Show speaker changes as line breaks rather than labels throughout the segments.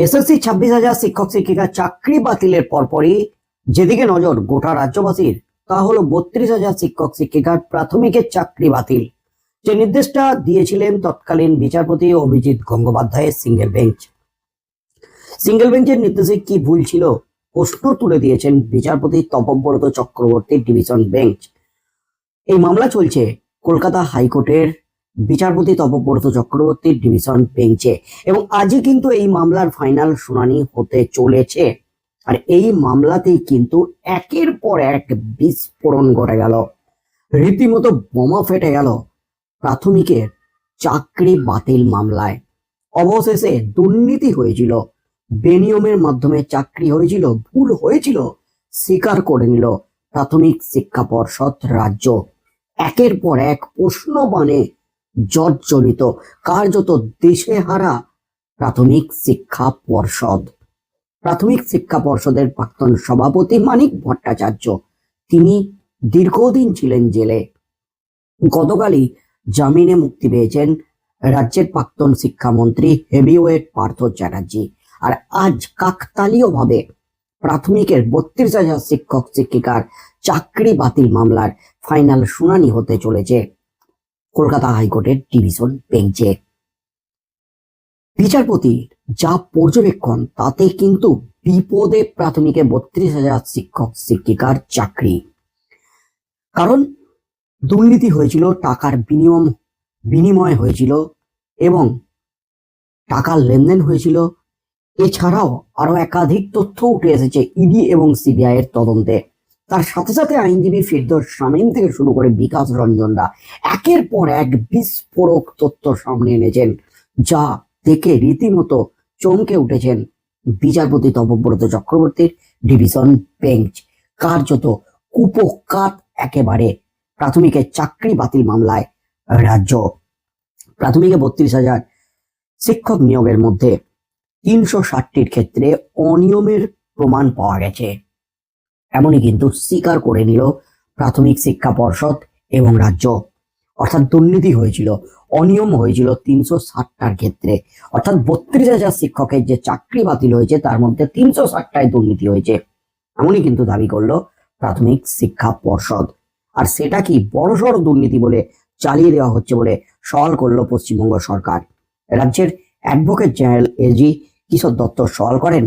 SSC ছাব্বিশ হাজার শিক্ষক শিক্ষিকা চাকরি বাতিলের পরপরই যেদিকে নজর গোটা রাজ্যবাসীর, তা হলো বত্রিশ হাজার শিক্ষক শিক্ষিকার প্রাথমিকের চাকরি বাতিল। যে নির্দেশটা দিয়েছিলেন তৎকালীন বিচারপতি অভিজিৎ গঙ্গোপাধ্যায়ের সিঙ্গেল বেঞ্চ সিঙ্গেল বেঞ্চের নির্দেশে কি ভুল ছিল? প্রশ্ন তুলে দিয়েছেন বিচারপতি তপব্রত চক্রবর্তী ডিভিশন বেঞ্চ এই মামলা চলছে কলকাতা হাইকোর্টের বিচারপতি তপব্রত চক্রবর্তীর ডিভিশন বেঞ্চে এবং আজই কিন্তু এই মামলার ফাইনাল শুনানি হতে চলেছে। আর এই মামলাতেই কিন্তু একের পর এক বিস্ফোরণ ঘটে গেল। রীতিমতো বোমা ফেটে গেল প্রাথমিকের চাকরি বাতিল মামলায়। অবশেষে দুর্নীতি হয়েছিল, বেনিয়মের মাধ্যমে চাকরি হয়েছিল, ভুল হয়েছিল, স্বীকার করে নিল প্রাথমিক শিক্ষা পর্ষদ রাজ্য। একের পর এক প্রশ্ন বানে জর্জরিত, কার্যত দেশে হারা প্রাথমিক শিক্ষা পর্ষদ। প্রাথমিক শিক্ষা পর্ষদের প্রাক্তন সভাপতি মানিক ভট্টাচার্য, তিনি দীর্ঘদিন ছিলেন জেলে। গতকালই জামিনে মুক্তি পেয়েছেন রাজ্যের প্রাক্তন শিক্ষামন্ত্রী হেভিওয়েট পার্থ চ্যাটার্জি। আর আজ কাকতালীয়ভাবে প্রাথমিকের বত্রিশ হাজার শিক্ষক শিক্ষিকার চাকরি বাতিল মামলার ফাইনাল শুনানি হতে চলেছে। কলকাতা হাইকোর্টের ডিভিশন বেঞ্চে। বিচারপতি যা পর্যবেক্ষণ, তাতে কিন্তু বিপদে প্রাথমিকে বত্রিশ হাজার শিক্ষক, শিক্ষিকার চাকরি। কারণ দুর্নীতি হয়েছিল, টাকার বিনিময় বিনিময় হয়েছিল এবং টাকার লেনদেন হয়েছিল। এছাড়াও আরও একাধিক তথ্য উঠে এসেছে, ইডি এবং সিবিআই এর তদন্তে। তার সাথে সাথে আইনজীবী ফিরদোস শামীম থেকে শুরু করে বিকাশ রঞ্জনরা একের পর এক বিস্ফোরক তথ্য সামনে এনেছেন, যা দেখে রীতিমতো চমকে উঠেছেন বিচারপতি তপব্রত চক্রবর্তীর ডিভিশন বেঞ্চ। কার্যত কুপকাত একেবারে প্রাথমিকের চাকরি বাতিল মামলায় রাজ্য। প্রাথমিকে বত্রিশ হাজার শিক্ষক নিয়োগের মধ্যে তিনশো ষাটটির ক্ষেত্রে অনিয়মের প্রমাণ পাওয়া গেছে। এমনই কিন্তু স্বীকার করে নিল প্রাথমিক শিক্ষা পর্ষদ এবং রাজ্য। অর্থাৎ দুর্নীতি হয়েছিল, অনিয়ম হয়েছিল তিনশো ষাটটার ক্ষেত্রে। অর্থাৎ বত্রিশ হাজার শিক্ষকের যে চাকরি বাতিল হয়েছে, তার মধ্যে তিনশো ষাটটায় দুর্নীতি হয়েছে। এমনই কিন্তু দাবি করল প্রাথমিক শিক্ষা পর্ষদ। আর সেটা কি বড়সড় দুর্নীতি বলে চালিয়ে দেওয়া হচ্ছে বলে সওয়াল করল পশ্চিমবঙ্গ সরকার? রাজ্যের advocate general AG Kishore Datta সওয়াল করেন,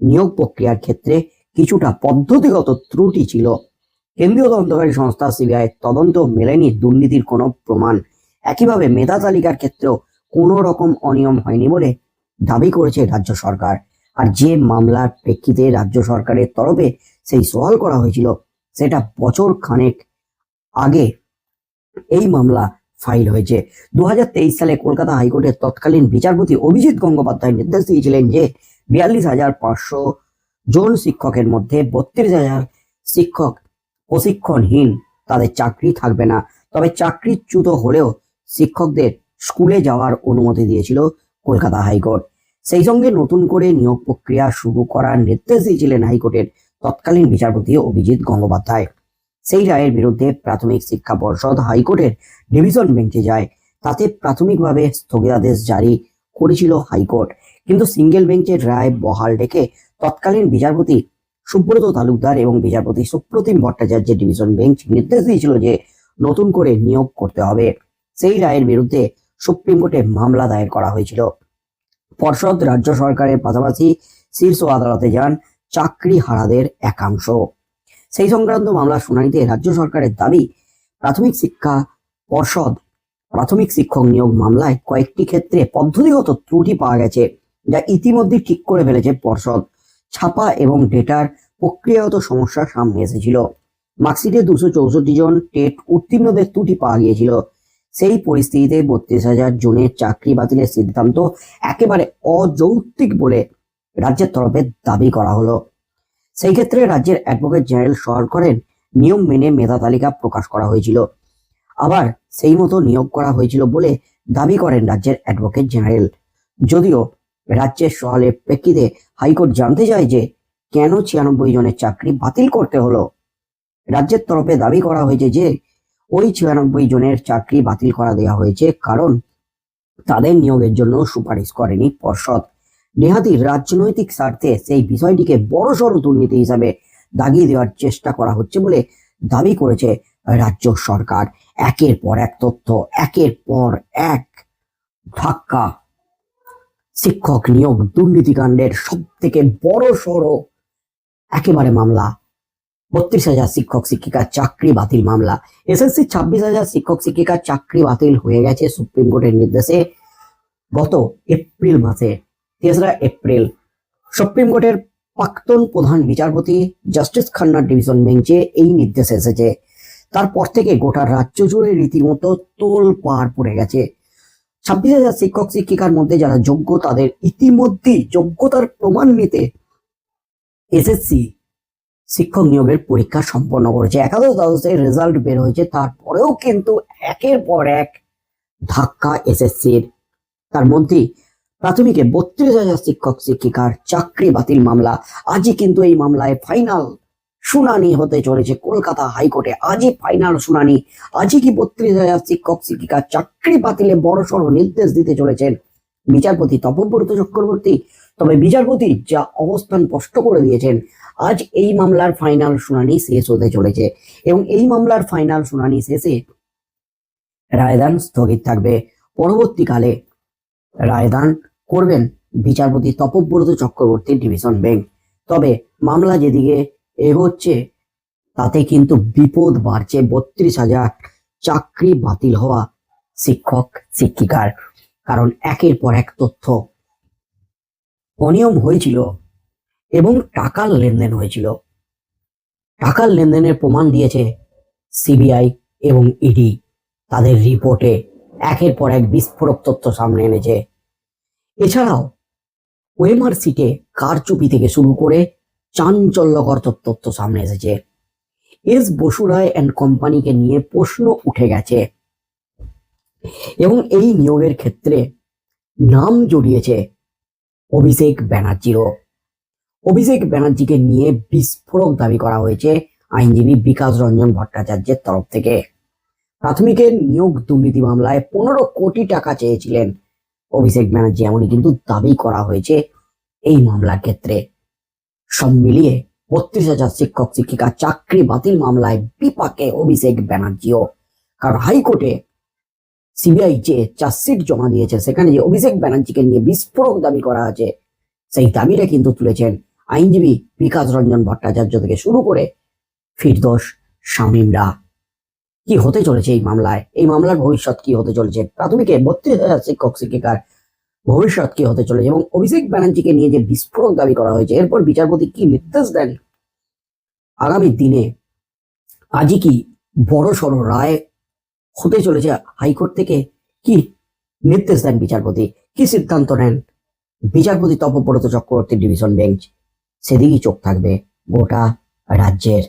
নিয়োগ প্রক্রিয়ার ক্ষেত্রে কিছুটা পদ্ধতিগত ত্রুটি ছিল। কেন্দ্রীয় তদন্তকারী সংস্থা সিবিআই তদন্ত মেলেনি, দুর্নীতির কোনো প্রমাণ। একইভাবে মেধা তালিকার ক্ষেত্রেও কোনো রকম অনিয়ম হয়নি বলে দাবি করেছে রাজ্য সরকার। আর যে মামলার প্রেক্ষিতে রাজ্য সরকারের তরফে সেই সওয়াল করা হয়েছিল, সেটা বছর খানেক আগে এই মামলা ফাইল হয়েছে। দু হাজার তেইশ সালে কলকাতা হাইকোর্টের তৎকালীন বিচারপতি অভিজিৎ গঙ্গোপাধ্যায় নির্দেশ দিয়েছিলেন যে বিয়াল্লিশ হাজার পাঁচশো জন শিক্ষকের মধ্যে বত্রিশ হাজার শিক্ষক প্রশিক্ষণহীন, তাদের চাকরি থাকবে না। তবে চাকরিচ্যুত হলেও শিক্ষকদের স্কুলে যাওয়ার অনুমতি দিয়েছিল কলকাতা হাইকোর্ট। সেই সঙ্গে নতুন করে নিয়োগ প্রক্রিয়া শুরু করার নির্দেশ দিয়েছিলেন হাইকোর্টের তৎকালীন বিচারপতি অভিজিৎ গঙ্গোপাধ্যায়। সেই রায়ের বিরুদ্ধে প্রাথমিক শিক্ষা পর্ষদ হাইকোর্টের ডিভিশন বেঞ্চে যায়। তাতে প্রাথমিকভাবে স্থগিতাদেশ জারি করেছিল হাইকোর্ট। কিন্তু সিঙ্গেল বেঞ্চের রায় বহাল রেখে তৎকালীন বিচারপতি সুব্রত তালুকদার এবং বিচারপতি সুপ্রতিম ভট্টাচার্যের ডিভিশন বেঞ্চ নির্দেশ দিয়েছিল যে নতুন করে নিয়োগ করতে হবে। সেই রায়ের বিরুদ্ধে সুপ্রিম কোর্টে মামলা দায়ের করা হয়েছিল। পর্ষদ, রাজ্য সরকারের পাশাপাশি শীর্ষ আদালতে যান চাকরি হারাদের একাংশ। সেই সংক্রান্ত মামলার শুনানিতে রাজ্য সরকারের দাবি, প্রাথমিক শিক্ষা পর্ষদ, প্রাথমিক শিক্ষক নিয়োগ মামলায় কয়েকটি ক্ষেত্রে পদ্ধতিগত ত্রুটি পাওয়া গেছে, যা ইতিমধ্যে ঠিক করে ফেলেছে পর্ষদ। ছাপা এবং ডেটার প্রক্রিয়াগত সমস্যা সামনে এসেছিল। মার্কশিটে দুশো চৌষট্টি জন টেট উত্তীর্ণদের ত্রুটি পাওয়া গিয়েছিল। সেই পরিস্থিতিতে বত্রিশ হাজার জনের চাকরি বাতিলের সিদ্ধান্ত একেবারে অযৌক্তিক বলে রাজ্যের তরফে দাবি করা হলো। সেই ক্ষেত্রে রাজ্যের অ্যাডভোকেট জেনারেল সর করেন নিয়ম মেনে মেধা তালিকা প্রকাশ করা হয়েছিল। আবার সেই মতো নিয়োগ করা হয়েছিল বলে দাবি করেন রাজ্যের অ্যাডভোকেট জেনারেল। যদিও রাজ্যের সওয়ালের প্রেক্ষিতে হাইকোর্ট জানতে চায় যে কেন ছিয়ানব্বই জনের চাকরি বাতিল করতে হলো। রাজ্যের তরফে দাবি করা হয়েছে যে ওই ছিয়ানব্বই জনের চাকরি বাতিল করা দেওয়া হয়েছে কারণ তাদের নিয়োগের জন্য সুপারিশ করেনি পর্ষদ। নেহাতি রাজনৈতিক স্বার্থে সেই বিষয়টিকে বড়সড় দুর্নীতি হিসাবে দাগিয়ে দেওয়ার চেষ্টা করা হচ্ছে বলে দাবি করেছে রাজ্য সরকার। একের পর এক তথ্য, একের পর এক ধাক্কা। শিক্ষক নিয়োগ দুর্নীতিকাণ্ডের সব থেকে বড় সড়ো একেবারে মামলা। বত্রিশ হাজার শিক্ষক শিক্ষিকার চাকরি বাতিল মামলা। এসএসসি ছাব্বিশ হাজার শিক্ষক শিক্ষিকার চাকরি বাতিল হয়ে গেছে সুপ্রিম কোর্টের নির্দেশে গত এপ্রিল মাসে, তেসরা এপ্রিল। সুপ্রিম কোর্টের প্রাক্তন প্রধান বিচারপতি জাস্টিস খান্নার ডিভিশন বেঞ্চে এই নির্দেশ এসেছে। তারপর থেকে গোটা রাজ্য জুড়ে রীতিমতো তোল পার পড়ে গেছে। ছাব্বিশ হাজার শিক্ষক, শিক্ষিকার মধ্যে যারা যোগ্য, তাদের ইতিমধ্যেই যোগ্যতার প্রমাণ নিতে এসএসসি শিক্ষক নিয়োগের পরীক্ষা সম্পন্ন করেছে। একাদশ দ্বাদশের রেজাল্ট বের হয়েছে। তারপরেও কিন্তু একের পর এক ধাক্কা এসএসসির। তার মধ্যে প্রাথমিকে বত্রিশ হাজার শিক্ষক, শিক্ষিকার চাকরি বাতিল মামলা। আজই কিন্তু এই মামলায় ফাইনাল শুনানি হতে চলেছে কলকাতা হাইকোর্টে। আজই ফাইনাল শুনানি। আজই কি বত্রিশ হাজার শিক্ষক, শিক্ষিকা চাকরি বাতিলে বড় সড় নির্দেশ দিতে চলেছেন বিচারপতি তপব্রত চক্রবর্তী। তবে বিচারপতি যা অবস্থান স্পষ্ট করে দিয়েছেন, আজ এই মামলার ফাইনাল শুনানি শেষ হতে চলেছে এবং এই মামলার ফাইনাল শুনানি শেষে রায়দান স্থগিত থাকবে। পরবর্তীকালে রায়দান করবেন বিচারপতি তপব্রত চক্রবর্তী, ডিভিশন বেঞ্চ। তবে মামলা যেদিকে এগোচ্ছে, তাতে কিন্তু বিপদ বাড়ছে। বত্রিশ হাজার চাকরি বাতিল হওয়া শিক্ষক, শিক্ষিকার, কারণ একের পর এক তথ্য অনিয়ম হয়েছিল এবং টাকার লেনদেন হয়েছিল। টাকার লেনদেনের প্রমাণ দিয়েছে সিবিআই এবং ইডি। তাদের রিপোর্টে একের পর এক বিস্ফোরক তথ্য সামনে এনেছে। এছাড়াও ওয়েমার সিটে কারচুপি থেকে শুরু করে চাঞ্চল্যকর তথ্য সামনে এসেছে। এস বসু বসুরায় অ্যান্ড কোম্পানিকে নিয়ে প্রশ্ন উঠে গেছে। এবং এই নিয়োগের ক্ষেত্রে নাম জড়িয়েছে অভিষেক ব্যানার্জিরও। অভিষেক ব্যানার্জিকে নিয়ে বিস্ফোরক দাবি করা হয়েছে আইনজীবী বিকাশ রঞ্জন ভট্টাচার্যের তরফ থেকে। প্রাথমিকের নিয়োগ দুর্নীতি মামলায় পনেরো কোটি টাকা চেয়েছিলেন অভিষেক ব্যানার্জি, এমনই কিন্তু দাবি করা হয়েছে এই মামলার ক্ষেত্রে। সব মিলিয়ে বত্রিশ হাজার শিক্ষক, শিক্ষিকা চাকরি বাতিল মামলায় বিপাকে অভিষেক ব্যানার্জিও। কারণ হাইকোর্টে সিবিআই যে চার্জশিট জমা দিয়েছে, সেখানে যে অভিষেক ব্যানার্জিকে নিয়ে বিস্ফোরক দাবি করা আছে, সেই দাবিটা কিন্তু তুলেছেন আইনজীবী বিকাশ রঞ্জন ভট্টাচার্য থেকে শুরু করে ফিরদোস শামীমরা। কি হতে চলেছে এই মামলায়? এই মামলার ভবিষ্যৎ কি হতে চলেছে? প্রাথমিকে বত্রিশ হাজার শিক্ষক, শিক্ষিকার ভবিষ্যৎ কি হতে চলেছে? এবং অভিষেক ব্যানার্জিকে নিয়ে যে বিস্ফোরক দাবি করা হয়েছে, এরপর বিচারপতি কি নির্দেশ দেন আগামী দিনে? আজই কি বড় সড় রায় হতে চলেছে হাইকোর্ট থেকে? কি নির্দেশ দেন বিচারপতি? কি সিদ্ধান্ত নেন? বিচারপতি তপব্রত চক্রবর্তী ডিভিশন বেঞ্চ, সেদিকেই চোখ থাকবে গোটা রাজ্যের।